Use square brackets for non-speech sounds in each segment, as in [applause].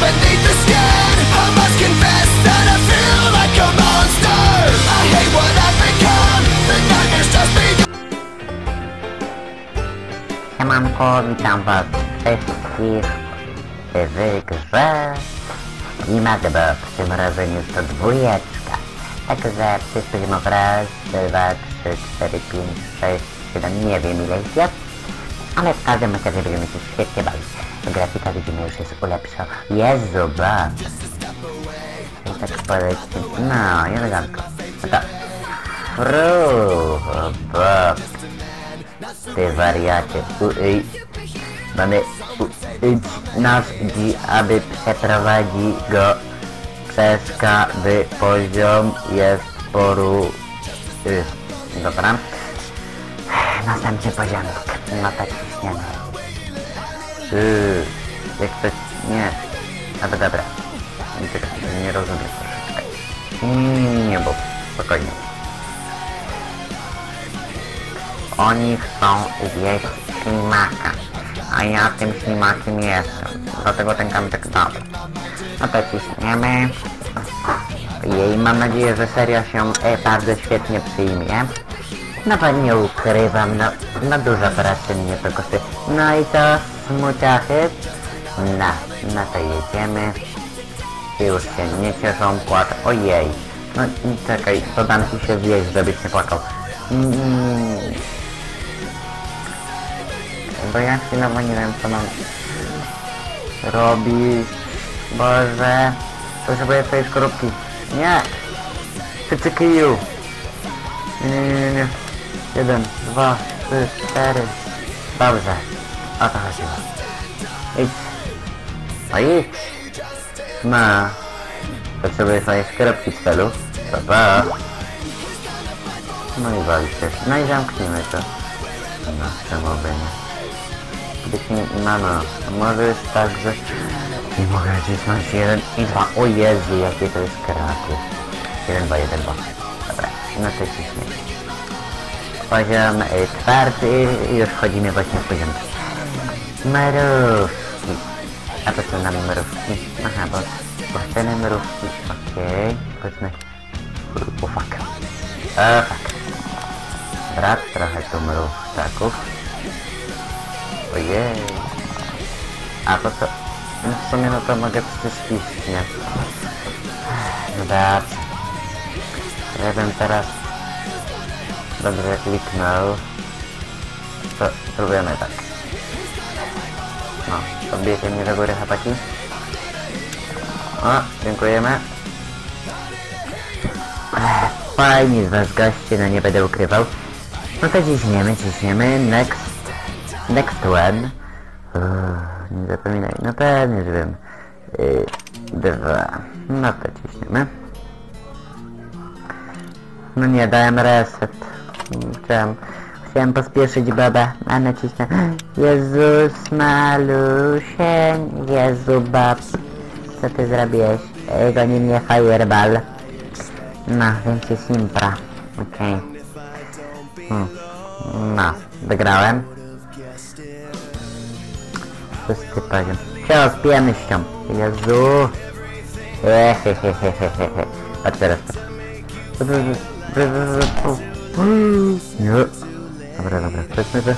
beneath the skin I must confess that I feel like a monster I hate what I've become The nightmare's just begun Siemanko, witam was wszystkich w grze Imagbox, tym razem jest to dwójeczka. Także przystąpimy raz, dwa, trzy, cztery, pięć, sześć, siedem, nie wiem ile jest. Ale w każdym razie będziemy się świetnie bawić. Grafika widzimy już jest ulepszona. Jezu, ba! I tak polecimy. No, elegancko. No to... Fru, bo... Ty wariacie. Uj. Mamy uczyć nasz dzi, aby przeprowadzić go przez poziom jest poru... Y, dobra. Następny poziom. No tak ciśniemy. Y, jak to... Nie. Ale dobra. Nie, nie rozumiem troszeczkę. Nie, nie, bo spokojnie. Oni chcą zjeść ślimaka, a ja tym ślimakiem jestem. Dlatego ten kamyczek dobry. No to ciśniemy. Jej, mam nadzieję, że seria się e, bardzo świetnie przyjmie. No bo nie ukrywam, no, no dużo pracy mnie to kosztuje. No i to smuciachy? No, no to jedziemy. Już się nie cieszą, płacz. Ojej. No i czekaj, to dam ci się zjeść, żebyś nie płakał. Mm. Bo ja chwilowo nie wiem co mam robić. Boże. Potrzebuję twojej skorupki. Nie! Nie, nie. Jeden, dwa, trzy, cztery. Dobrze. O to chodziło. Idź. No idź. No. Potrzebuję swojej skorupki z celu. Pa, pa. No i walcie. No i zamknijmy to. No, czemu by nie? Być nie, no, no. Może jest tak, że nie mogę cisnąć jeden i dwa. O Jezu, jakie to jest kraków. Jeden, dwa, jeden, dwa. Dobra, no to ciśniemy. Poziom czwarty, już wchodzimy właśnie w poziom mrówki. A po co nam mrówki? Aha, bo, bo chcemy mrówki. Okej, powiedzmy... O fuck. O fuck. Brak trochę tu mrówczaków. Ojej. A po co? No w sumie no to mogę przecież iść, nie? No dobrze. Ja bym teraz dobrze kliknął. To spróbujemy tak. No, podbijecie mnie do góry chłopaki. O, dziękujemy. Ech, Fajnie z was goście, no nie będę ukrywał. No to ciśniemy, ciśniemy. Next. Next one. Uff, nie zapominaj. No pewnie, że. Yy, dwa. No to ciśniemy. No nie, dałem reset. Chciałem, chciałem pospieszyć babę, a nacisnę. Jezus malusień, Jezu bab. Co ty zrobiłeś? Ej, goni mnie fireball. No, więc jest impra. Okej. Hmm. No, wygrałem. Szósty poziom. Ciao, z piemnością. Jezu. Ehehehehehe. A teraz. Nie. Dobra, dobra. Przejdźmy to.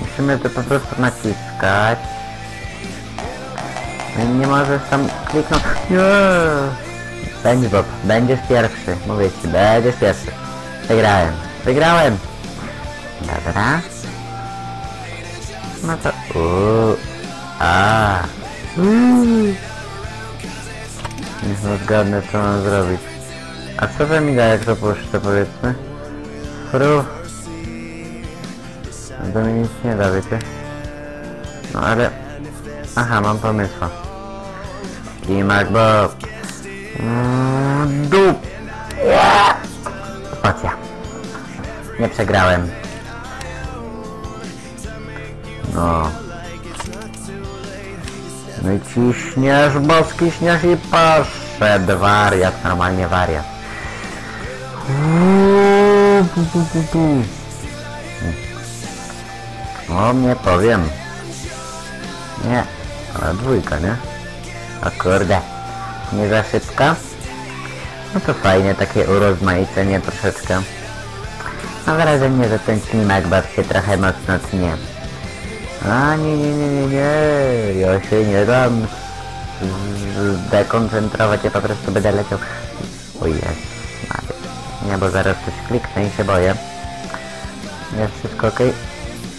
Musimy to po prostu naciskać. No Nie możesz tam kliknąć. Nie. Będzie Bob. Będziesz pierwszy. Mówię ci, będziesz pierwszy. Wygrałem. Wygrałem. Dobra. No to... Uuu. A. Uuu. Niech zgadnę co mam zrobić. A co we mi da jak to puszczę powiedzmy? Fru. No To mi nic nie da, wiecie? No ale... Aha, mam pomysła. Kimak Bob. Mm, Dup. Spacja. Nie przegrałem. No. No i ciśniesz, bo skiśniesz i poszedł wariat, normalnie wariat. Uuu, pu, pu, pu, pu. O, nie powiem. Nie, ale dwójka, nie? O kurde, nie za szybko? No to fajnie, takie urozmaicenie troszeczkę. Mam wrażenie, że ten ślimak baw się trochę mocno tnie. A nie, nie, nie, nie, nie, ja się nie dam zdekoncentrować, ja po prostu będę leciał. O jest, Nie, bo zaraz coś kliknę i się boję. Jest wszystko ok.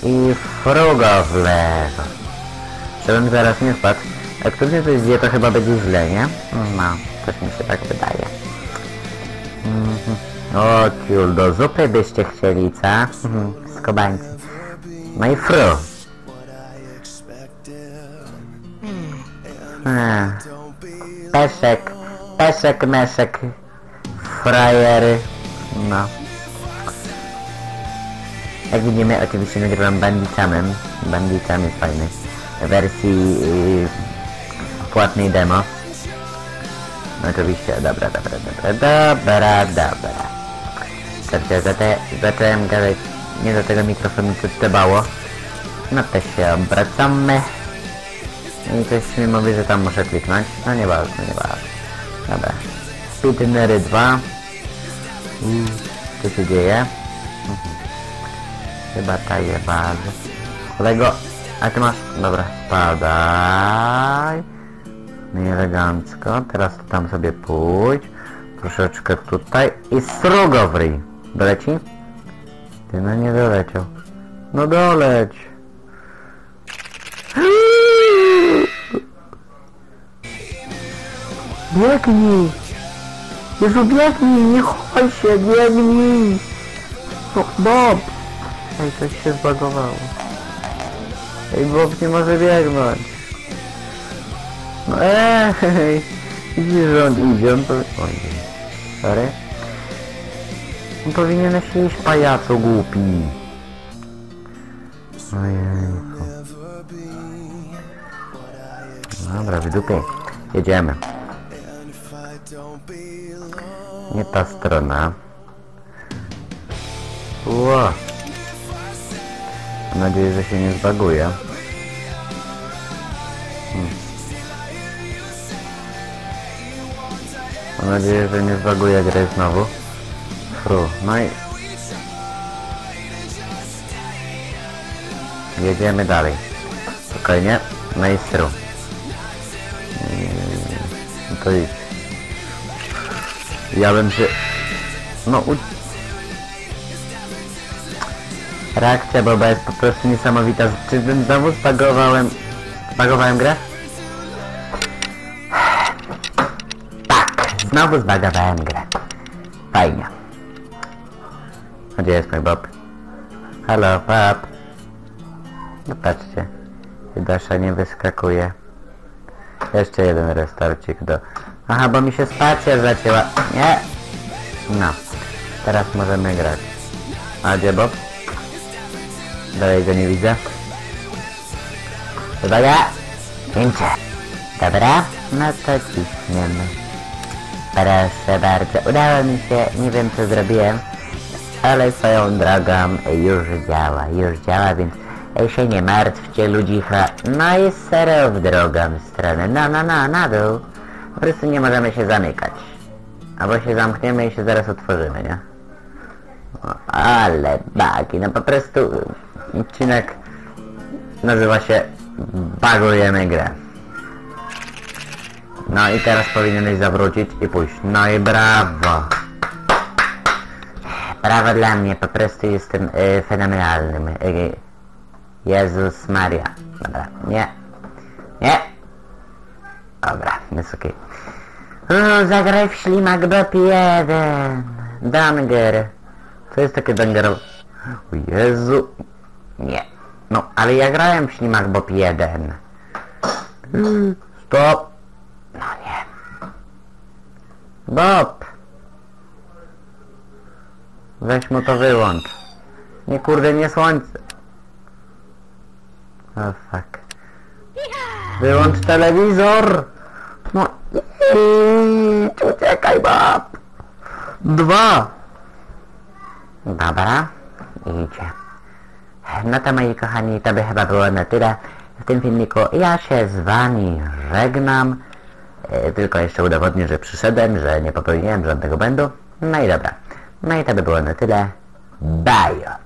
I frugo w lewo. Żebym zaraz nie wpadł. Jak mnie coś zje, to chyba będzie źle, nie? No, też mi się tak wydaje. Mhm. O, ciul, do zupy byście chcieli, co? Mhm, Skobańcy. No i fru. Ech. Peszek, peszek, meszek, frajery, no. Jak widzimy, oczywiście nagrywam Bandicamem. Bandicam jest fajny. W wersji yy, płatnej demo. No oczywiście, dobra, dobra, dobra, dobra, dobra. Dobrze, zate, zacząłem gadać nie do tego mikrofonu, co trzebało. No to się obracamy. I coś mi mówi, że tam muszę kliknąć. No nie bardzo, nie bardzo. Dobra. Speednery 2. Mm, Co się dzieje? Mhm. Chyba ta jebad. Kolego, a ty masz... Dobra, spadaj. No i elegancko. Teraz tu tam sobie pójdź. Troszeczkę tutaj. I srugo w ryj. Doleci? Ty no nie doleciał. No doleć. [gasps] Biegnij! Jezu, biegnij! Nie chowaj się, biegnij! No, Bob! Ej, coś się zbagowało. Ej, Bob nie może biegnąć. No ej! [laughs] Widzisz, że on idzie, on to... Oj, sorry. On powinieneś iść, pajacu głupi. Ojejku. Dobra, w dupie. Jedziemy. Nie ta strona. Ło. Mam nadzieję, że się nie zbaguje. Hmm. Mam nadzieję, że nie zbaguje gry znowu. Fru. No i... Jedziemy dalej. Spokojnie. No i stru. No to idź. Ja bym się... No u... Reakcja Boba jest po prostu niesamowita. Czy bym znowu spagowałem... Spagowałem grę? Tak, znowu zbagowałem grę. Fajnie. Gdzie jest mój Bob? Halo, Bob. No patrzcie. Dasza nie wyskakuje. Jeszcze jeden restarcik do... Aha, bo mi się spacja zacięła. Nie! No. Teraz możemy grać. A gdzie Bob? Dalej go nie widzę. Uwaga! Cięcie. Dobra? No to ciśniemy. Proszę bardzo. Udało mi się. Nie wiem co zrobiłem. Ale swoją drogą już działa. Już działa, więc się nie martwcie ludzicha. No i serio w drugą stronę. No, no, no, na dół. Po prostu nie możemy się zamykać. Albo się zamkniemy i się zaraz otworzymy, nie? Ale bagi, no po prostu odcinek nazywa się Bagujemy grę. No i teraz powinieneś zawrócić i pójść. No i brawo! Brawo dla mnie, po prostu jestem y, fenomenalnym. Y, Jezus Maria. Dobra, nie. Nie. Dobra, jest okej. Zagraj w ślimak Bop 1. Danger. Co jest takie dangerowe? O Jezu. Nie. No, ale ja grałem w ślimak Bob 1. Mm, Stop. No nie. Bob. Weź mu to wyłącz. Nie kurde, nie słońce. O fuck. Wyłącz telewizor! No uciekaj Bob! Dwa! Dobra, idzie. No to moi kochani, to by chyba było na tyle w tym filmiku. Ja się z wami żegnam. E, tylko jeszcze udowodnię, że przyszedłem, że nie popełniłem żadnego błędu. No i dobra. No i to by było na tyle. Bye!